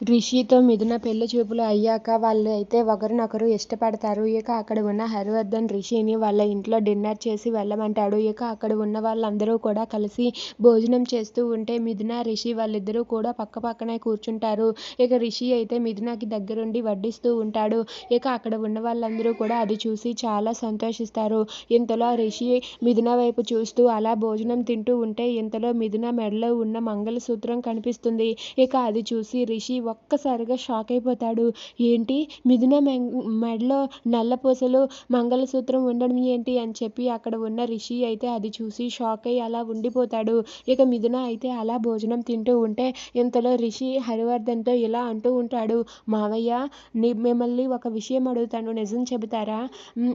రిషితో మిథున పెళ్ళి చూపులు అయ్యాక వాళ్ళు అయితే ఒకరినొకరు ఇష్టపడతారు. ఇక అక్కడ ఉన్న హరివర్ధన్ రిషిని వాళ్ళ ఇంట్లో డిన్నర్ చేసి వెళ్ళమంటాడు. ఇక అక్కడ ఉన్న వాళ్ళందరూ కూడా కలిసి భోజనం చేస్తూ ఉంటే మిథున, రిషి వాళ్ళిద్దరూ కూడా పక్క పక్కనే కూర్చుంటారు. ఇక రిషి అయితే మిథునకి దగ్గరుండి వడ్డిస్తూ ఉంటాడు. ఇక అక్కడ ఉన్న వాళ్ళందరూ కూడా అది చూసి చాలా సంతోషిస్తారు. ఇంతలో రిషి మిథున వైపు చూస్తూ అలా భోజనం తింటూ ఉంటే ఇంతలో మిథున మెడలో ఉన్న మంగళసూత్రం కనిపిస్తుంది. ఇక అది చూసి రిషి ఒక్కసారిగా షాక్ అయిపోతాడు. ఏంటి మిథున మెడలో నల్లపూసలు మంగళసూత్రం ఉండడం ఏంటి అని చెప్పి అక్కడ ఉన్న రిషి అయితే అది చూసి షాక్ అయ్యి అలా ఉండిపోతాడు. ఇక మిథున అయితే అలా భోజనం తింటూ ఉంటే ఇంతలో రిషి హరివర్ధన్తో ఇలా అంటూ ఉంటాడు. మావయ్య మిమ్మల్ని ఒక విషయం అడుగుతాను నిజం చెబుతారా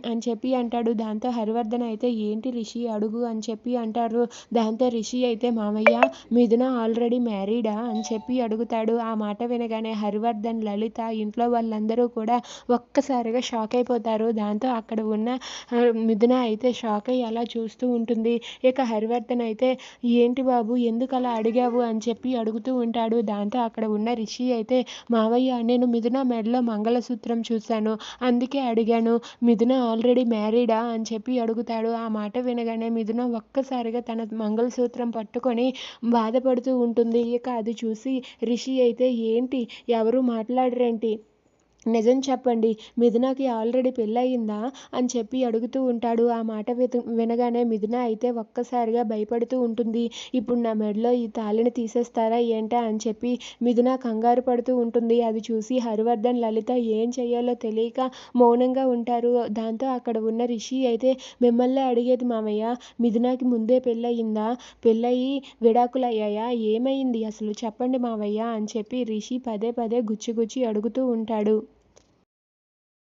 అని చెప్పి అంటాడు. దాంతో హరివర్ధన్ అయితే ఏంటి రిషి అడుగు అని చెప్పి అంటారు. దాంతో రిషి అయితే మావయ్య మిథున ఆల్రెడీ మ్యారీడా అని చెప్పి అడుగుతాడు. ఆ మాట వినగానే హరివర్ధన్, లలిత ఇంట్లో వాళ్ళందరూ కూడా ఒక్కసారిగా షాక్ అయిపోతారు. దాంతో అక్కడ ఉన్న మిథున అయితే షాక్ అయ్యి అలా చూస్తూ ఉంటుంది. ఇక హరివర్ధన్ అయితే ఏంటి బాబు ఎందుకు అలా అడిగావు అని చెప్పి అడుగుతూ ఉంటాడు. దాంతో అక్కడ ఉన్న రిషి అయితే మావయ్య నేను మిథున మెడలో మంగళసూత్రం చూశాను. అందుకే అడిగాను. మిథున ఆల్రెడీ మ్యారీడా అని చెప్పి అడుగుతాడు. ఆ మాట వినగానే మిథున ఒక్కసారిగా తన మంగళసూత్రం పట్టుకొని బాధపడుతూ ఉంటుంది. ఇక అది చూసి రిషి అయితే ఏంటి ఎవరు మాట్లాడరేంటి? నిజం చెప్పండి మిథునకి ఆల్రెడీ పెళ్ళయిందా అని చెప్పి అడుగుతూ ఉంటాడు. ఆ మాట వినగానే మిథున అయితే ఒక్కసారిగా భయపడుతూ ఉంటుంది. ఇప్పుడు నా మెడలో ఈ తాళిని తీసేస్తారా ఏంటా అని చెప్పి మిథున కంగారు పడుతూ ఉంటుంది. అది చూసి హరివర్ధన్, లలిత ఏం చేయాలో తెలియక మౌనంగా ఉంటారు. దాంతో అక్కడ ఉన్న రిషి అయితే మిమ్మల్ని అడిగేది మావయ్య మిథునకి ముందే పెళ్ళయిందా? పెళ్ళయి విడాకులయ్యాయా? ఏమైంది అసలు చెప్పండి మావయ్య అని చెప్పి రిషి పదే పదే గుచ్చి గుచ్చి అడుగుతూ ఉంటాడు.